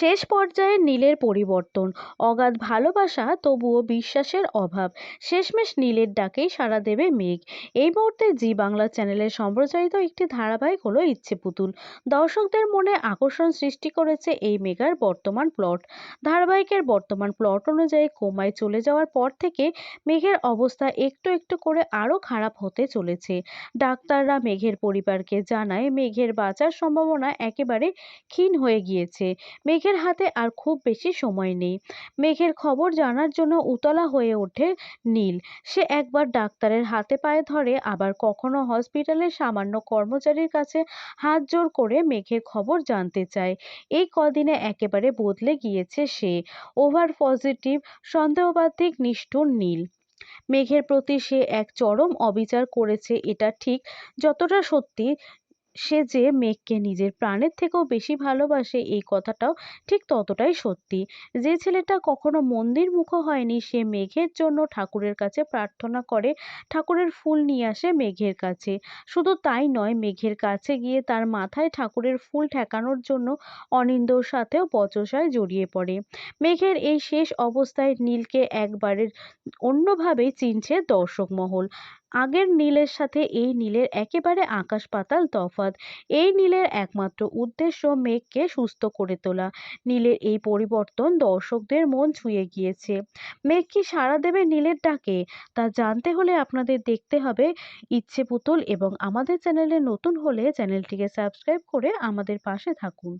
শেষ পর্যায়ে নীলের পরিবর্তন। অগাধ ভালোবাসা তবুও বিশ্বাসের অভাব। শেষমেশ নীলের ডাকেই সাড়া দেবে মেঘ। এই মুহূর্তে জি বাংলা চ্যানেলে সম্প্রচারিত একটি ধারাবাহিক হলো ইচ্ছে পুতুল। দর্শকদের মনে আকর্ষণ সৃষ্টি করেছে এই মেগার বর্তমান প্লট। ধারাবাহিকের বর্তমান প্লট অনুযায়ী কোমায় চলে যাওয়ার পর থেকে মেঘের অবস্থা একটু একটু করে আরও খারাপ হতে চলেছে। ডাক্তাররা মেঘের পরিবারকে জানায়, মেঘের বাঁচার সম্ভাবনা একেবারে ক্ষীণ হয়ে গিয়েছে। মেঘের হাতে আর খুব বেশি সময় নেই। মেঘের খবর জানার জন্য উতলা হয়ে ওঠে নীল। সে একবার ডাক্তারের হাতে পায়ে ধরে, আবার কখনো হসপিটালের সামান্য কর্মচারীর কাছে হাত জোর করে মেঘের খবর জানতে চায়। এই কদিনে একেবারে বদলে গিয়েছে সে। ওভার পজিটিভ সন্দেহবাদিক নিষ্ঠুর নীল। মেঘের প্রতি সে এক চরম অবিচার করেছে, এটা ঠিক। যতটা সত্যি সে যে মেঘকে নিজের প্রাণের থেকেও বেশি ভালোবাসে, এই কথাটাও ঠিক ততটাই সত্যি। যে ছেলেটা কখনো মন্দির মুখ হয়নি, সে মেঘের জন্য ঠাকুরের কাছে প্রার্থনা করে, ঠাকুরের ফুল নিয়ে আসে মেঘের কাছে। শুধু তাই নয়, মেঘের কাছে গিয়ে তার মাথায় ঠাকুরের ফুল ঠেকানোর জন্য অনিন্দর সাথেও বচসায় জড়িয়ে পড়ে। মেঘের এই শেষ অবস্থায় নীলকে একবারের অন্যভাবেই চিনছে দর্শক মহল আগের নীলের সাথে এই নীলের একেবারে আকাশ পাতাল তফাৎ। এই নীলের একমাত্র উদ্দেশ্য মেঘকে সুস্থ করে তোলা। নীলের এই পরিবর্তন দর্শকদের মন ছুঁয়ে গিয়েছে। মেঘ কি সাড়া দেবে নীলের ডাকে? তা জানতে হলে আপনাদের দেখতে হবে ইচ্ছে পুতুল এবং আমাদের চ্যানেলে নতুন হলে চ্যানেলটিকে সাবস্ক্রাইব করে আমাদের পাশে থাকুন।